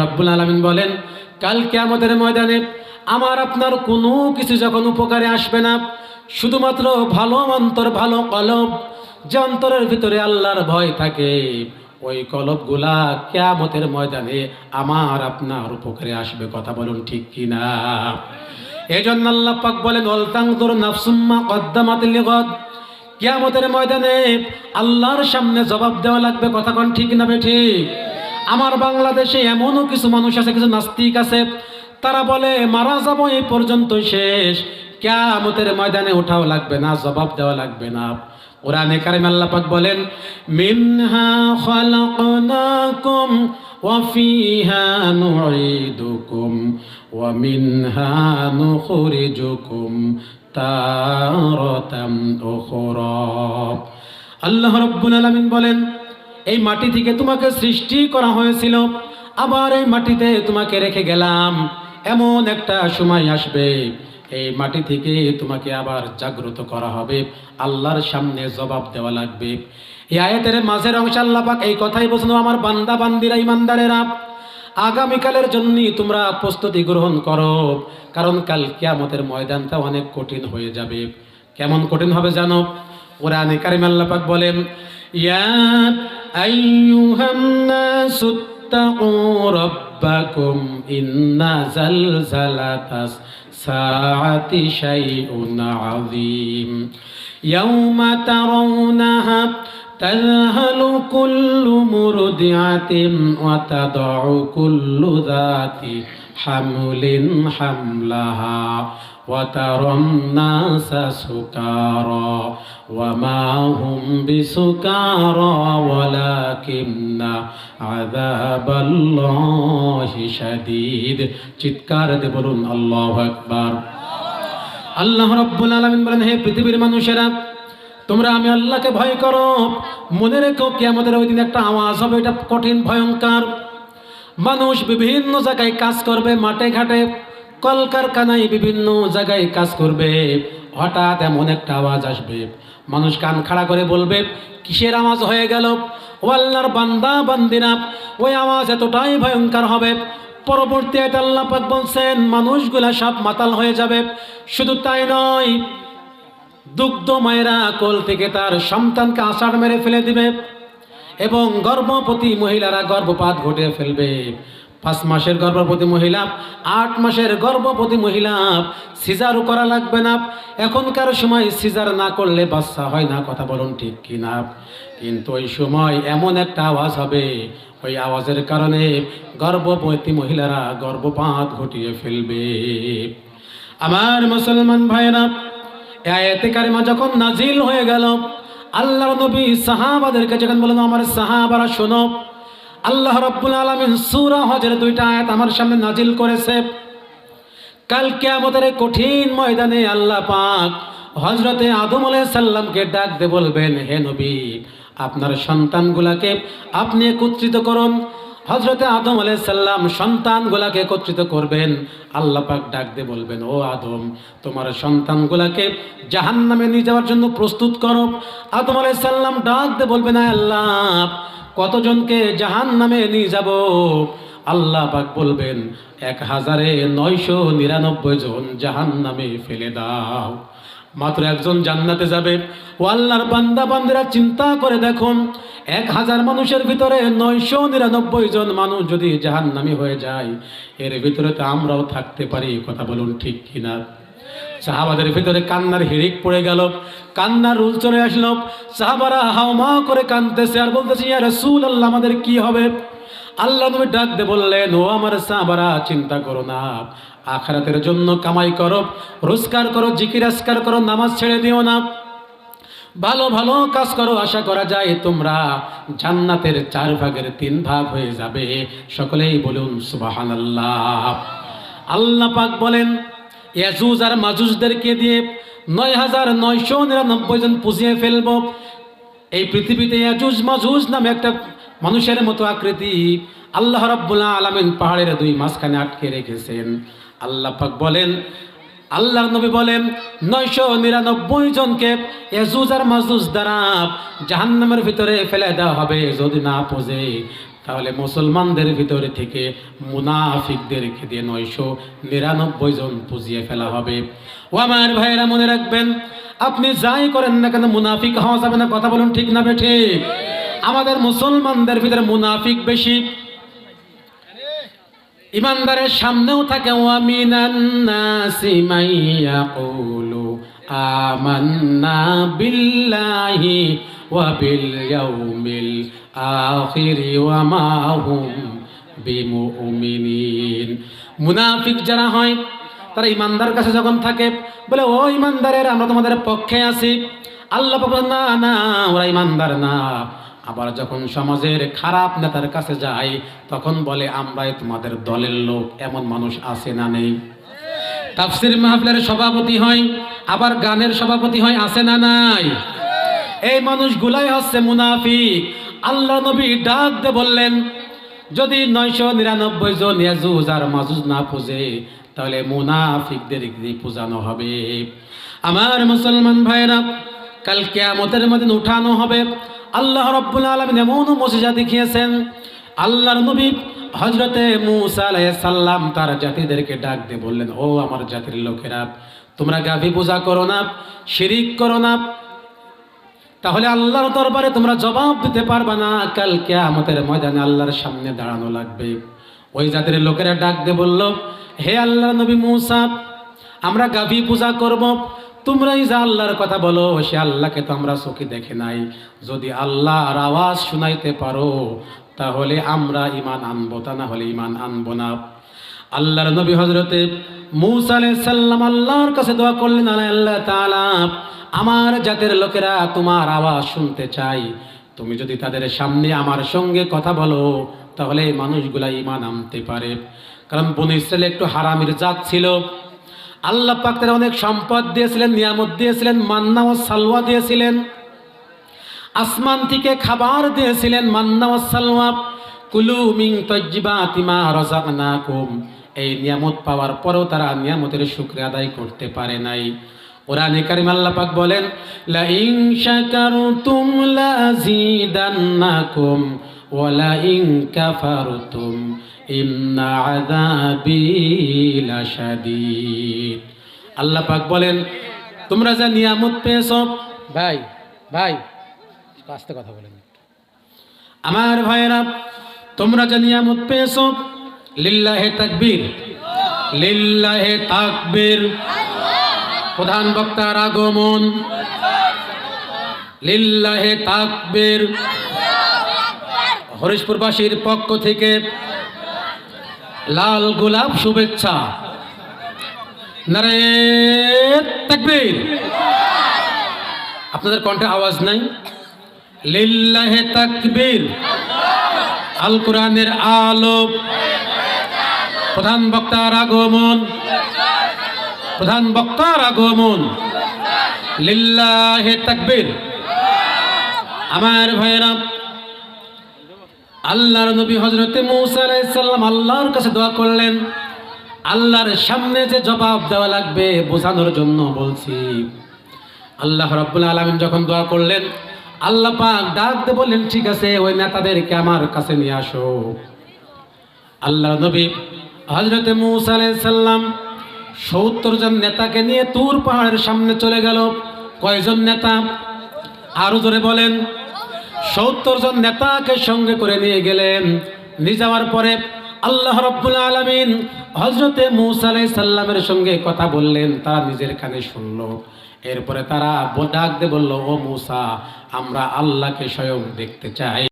রাব্বুল আলামিন বলেন, কাল কিয়ামতের ময়দানে আমার আপনার কোনো কিছু যখন উপকারে আসবে না, শুধুমাত্র ভালো অন্তর, ভালো কলব যে অন্তরের ভিতরে আল্লাহর ভয় থাকে, ওই কলবগুলা কিয়ামতের ময়দানে আমার আপনার উপকারে আসবে। কথা বলুন ঠিক কিনা? এই জন্য আল্লাহ পাক বলেন অলতাংদুর নাফসুম্মা কদ্দামাত কিয়ামতের ময়দানে আল্লাহর সামনে জবাব দেওয়া লাগবে, কথা কোন ঠিক না বে ঠিক আমার বাংলাদেশে এমনও কিছু মানুষ আছে, কিছু নাস্তিক আছে, তারা বলে, মারা যাব এই পর্যন্ত শেষ। কিয়ামতের ময়দানে ওঠাও লাগবে না, জবাব দেওয়া লাগবে না। কোরআনে কারিম আল্লাহ বলেন, মিনহা খালাকনাকুম ওয়া ফিহা নুঈদুকুম ওয়া মিনহা নুখরিজুকুম তারাতাম উখরা। আল্লাহ রাব্বুল আলামিন বলেন এই মাটি থেকে তোমাকে সৃষ্টি করা হয়েছিল। আবার এই মাটিতে তোমাকে রেখে গেলাম। এমন একটা সময় আসবে। এই মাটি থেকে তোমাকে আবার জাগ্রত করা হবে। আল্লাহর সামনে জবাব দেওয়া লাগবে। এই আয়াতের মাঝের অংশ আল্লাহ পাক এই কথাই বলছিল আমার বান্দা, বান্দিরা ইমানদারেরা আগামীকালের জন্যই তোমরা প্রস্তুতি গ্রহণ করো। কারণ কাল কিয়ামতের ময়দানটা অনেক কঠিন হয়ে যাবে। কেমন কঠিন হবে জানো? কোরআনে কারিম আল্লাহ পাক বলেন, ইয়া أيها الناس اتقوا ربكم إن زلزلة الساعة شيء عظيم يوم ترونها تذهل كل مرضعة وتضع كل ذات حمل حملها وترى الناس سكارى وما هم بسكارى ولكن عذاب الله شديد চিৎকার দিয়ে বলুন আল্লাহু আকবার আল্লাহ রাব্বুল আলামিন বলেন হে পৃথিবীর মানুষেরা তোমরা আমি আল্লাহকে ভয় করো মনে রেখো কি আমাদের ওই দিন একটা আওয়াজ হবে এটা কঠিন ভয়ঙ্কর মানুষ বিভিন্ন জায়গায় কাজ করবে মাঠে ঘাটে কলকারখানায় বিভিন্ন জায়গায় কাজ করবে, হঠাৎ এমন একটা আওয়াজ আসবে। মানুষ কান খাড়া করে বলবে, কিসের আওয়াজ হয়ে গেল? ও আল্লাহর বান্দা বান্দিনা ওই আওয়াজ এতটাই ভয়ঙ্কর হবে। পরবর্তী আয়াতে আল্লাহ পাক বলছেন, মানুষগুলা সব মাতাল হয়ে যাবে। শুধু তাই নয়, দুগ্ধ মায়েরা কোল থেকে তার সন্তানকে আষাঢ় মেরে ফেলে দিবে এবং গর্ভবতী মহিলারা গর্ভপাত ঘটিয়ে ফেলবে। পাঁচ মাসের গর্ভবতী মহিলা, আট মাসের গর্ভবতী মহিলা, সিজারও করা লাগবে না। এখনকার সময় সিজার না করলে বাচ্চা হয় না, কথা বলুন ঠিক কি না কিন্তু ওই সময় এমন একটা আওয়াজ হবে। ওই আওয়াজের কারণে গর্ভবতী মহিলারা গর্ভপাত ঘটিয়ে ফেলবে। আমার মুসলমান ভাইরা আয়াতে যখন নাজিল হয়ে গেল আল্লাহ নবী সাহাবাদেরকে যখন বললেন, আমার সাহাবারা শোনো আল্লাহ রব্বুল আলমিন সুরা হজের দুইটা আয়াত আমার সামনে নাজিল করেছে। কাল কেয়ামতের কঠিন ময়দানে আল্লাহ পাক হজরতে আদম আলাই সাল্লামকে ডাক দে বলবেন, হে নবী, আপনার সন্তানগুলাকে আপনি একত্রিত করুন। হজরতে আদম আলাই সাল্লাম সন্তানগুলাকে একত্রিত করবেন। আল্লাহ পাক ডাক দিয়ে বলবেন, ও আদম, তোমার সন্তানগুলাকে জাহান নামে নিয়ে যাওয়ার জন্য প্রস্তুত করো। আদম আলাই সাল্লাম ডাক দিয়ে বলবেন আল্লাহ কতজনকে জাহান নামে নিয়ে যাব? আল্লাহ পাক বলবেন, এক হাজারে নয়শো নিরানব্বই জন জাহান নামে ফেলে দাও। মাত্র একজন জান্নাতে যাবে। ও আল্লাহর বান্দা, বান্দিরা চিন্তা করে দেখুন, এক হাজার মানুষের ভিতরে নয়শো নিরানব্বই জন মানুষ যদি জাহান্নামী হয়ে যায়, এর ভিতরে তো আমরাও থাকতে পারি, কথা বলুন ঠিক কিনা? সাহাবাদের ভিতরে কান্নার হিড়িক পড়ে গেল। কান্নার রুল চলে আসলো। সাহাবারা করে আর বলতেছে আল্লাহ আমাদের কি হবে? আল্লাহ তুমি ডাক দে বললেন, ও আমার সাহাবারা, চিন্তা করো না। আখারাতের জন্য কামাই করো, রোজগার করো, জিকির আসকার করো, নামাজ ছেড়ে দিও না। ভালো ভালো কাজ করো, আশা করা যায় তোমরা জান্নাতের চার ভাগের তিন ভাগ হয়ে যাবে। সকলেই বলুন সুবাহান আল্লাহ আল্লাহ পাক বলেন ইয়াজুজ আর মাজুজদেরকে দিয়ে নয় হাজার নয়শো নিরানব্বই জন পুষিয়ে ফেলব। এই পৃথিবীতে ইয়াজুজ, মাজুজ নামে একটা মানুষের মতো আকৃতি আল্লাহ রাব্বুল্লাহ আলামিন পাহাড়ের দুই মাঝখানে আটকে রেখেছেন। আল্লাহ পাক বলেন আল্লাহ নবী বলেন, নয়শো নিরানব্বই জনকে এজুজ আর মাজুজ দ্বারা জাহান্নামের ভিতরে ফেলে দেওয়া হবে যদি না পোজে। তাহলে মুসলমানদের ভিতরে থেকে মুনাফিকদেরকে দিয়ে নয়শো নিরানব্বই জন পুজিয়ে ফেলা হবে। ও আমার ভাইয়েরা মনে রাখবেন, আপনি যাই করেন না কেন মুনাফিক হওয়া যাবে না, কথা বলুন ঠিক না বেঠে? আমাদের মুসলমানদের ভিতরে মুনাফিক বেশি। ইমানদারের সামনেও থাকে আমান্না বিল্লাহি আখিরি ওয়া মা হুম বিমুমিনিন মুনাফিক যারা হয়, তারা ইমানদার কাছে যখন থাকে, বলে, ও ইমানদারের, আমরা তোমাদের পক্ষে আছি। আল্লাহ না না, ওরা ইমানদার না। আবার যখন সমাজের খারাপ নেতার কাছে যায়, তখন বলে, আমরাই তোমাদের দলের লোক, এমন মানুষ আছে না নেই। তাফসির মাহফিলের সভাপতি হয়, আবার গানের সভাপতি হয়, আছে না নাই? এই মানুষগুলাই হচ্ছে মুনাফিক। আল্লাহ নবী ডাক দে বললেন, যদি নয়শো নিরানব্বই জন ইয়াজুজ আর মাজুজ না পুজে তাহলে মুনাফিকদের পূজানো হবে। আমার মুসলমান ভাইরা কাল কেয়ামতের মধ্যে উঠানো হবে। আল্লাহ রব্বুল আলমিন এমন মসিজা দেখিয়েছেন, আল্লাহর নবী হজরতে মুসা সাল্লাম তার জাতিদেরকে ডাক দিয়ে বললেন, ও আমার জাতির লোকেরা, তোমরা গাভী পূজা করো না, শিরিক করো না তাহলে আল্লাহর দরবারে তোমরা জবাব দিতে পারবে না, কাল কেয়ামতের ময়দানে আল্লাহর সামনে দাঁড়ানো লাগবে। ওই জাতির লোকেরা ডাক দিয়ে বলল, হে আল্লাহ নবী মুসা, আমরা গাভী পূজা করব। তোমরাই যা আল্লাহর কথা বলো, সে আল্লাহকে তো আমরা চোখে দেখে নাই। যদি আল্লাহর আওয়াজ শুনাইতে পারো, তাহলে আমরা ইমান আনব তা না হলে ইমান আনব না। আল্লাহর নবী হজরতে মুসা আল্লাহর কাছে দোয়া করলেন, আল্লাহ তাআলা, আমার জাতের লোকেরা তোমার আওয়াজ শুনতে চাই তুমি যদি তাদের সামনে আমার সঙ্গে কথা বলো, তাহলে এই মানুষগুলা ইমান আনতে পারে। কারণ বনু ইসরায়েল একটু হারামির জাত ছিল। আল্লাহ পাক তারা অনেক সম্পদ দিয়েছিলেন, নিয়ামত দিয়েছিলেন, মান্না ও সালওয়া দিয়েছিলেন। আসমান থেকে খাবার দিয়েছিলেন, মান্না ও সালওয়া কুলু মিং তজ্জিবাতি মা রাযাকনাকুম। এই নিয়ামত পাওয়ার পরেও তারা নিয়ামতের শুকরিয়া আদায় করতে পারে নাই। কোরআনে কারিম আল্লাহ পাক বলেন লা ইন শাকারতুম লাযিদান্নাকুম ওয়া লা ইন কাফারতুম ইন্না আযাবি লাশাদীদ। আল্লাহ পাক বলেন তোমরা যা নিয়ামত পেয়েছ ভাই ভাই আস্তে কথা বলেন। আমার ভাইয়েরা তোমরা যা নিয়ামত পেয়েছ লিল্লাহে তাকবীর। লিল্লাহে তাকবীর। প্রধান বক্তার আগমন। লিল্লাহে তাকবীর। হরিশপুরবাসীর পক্ষ থেকে লাল গোলাপ শুভেচ্ছা। তাকবীর। আপনাদের কণ্ঠে আওয়াজ নাই? লিল্লাহে তাকবীর। আল কোরআনের আলো। প্রধান বক্তার আগমন। প্রধান বক্তার আগমন। লিল্লাহে তাকবীর। আমার ভাইয়েরা, আল্লাহর নবী হজরতে মৌসা আলাইসাল্লাম আল্লাহর কাছে দোয়া করলেন। আল্লাহর সামনে যে জবাব দেওয়া লাগবে বোঝানোর জন্য বলছি। আল্লাহ রব্বুল আলমিন যখন দোয়া করলেন, আল্লাহ পাক ডাক দিয়ে বললেন, ঠিক আছে, ওই নেতাদেরকে আমার কাছে নিয়ে আসো। আল্লাহ নবী হজরতে মৌসা সত্তর জন নেতাকে নিয়ে তুর পাহাড়ের সামনে চলে গেল। কয়জন নেতা? আরও জোরে বলেন। সত্তর জন নেতাকে সঙ্গে করে নিয়ে গেলেন। নিয়ে যাওয়ার পরে আল্লাহ রব্বুল আলমিন হজরতে মৌসা আলাই সাল্লামের সঙ্গে কথা বললেন তারা নিজের কানে শুনলো। এরপরে তারা ডাক দিয়ে বলল, ও মৌসা, আমরা আল্লাহকে স্বয়ং দেখতে চাই।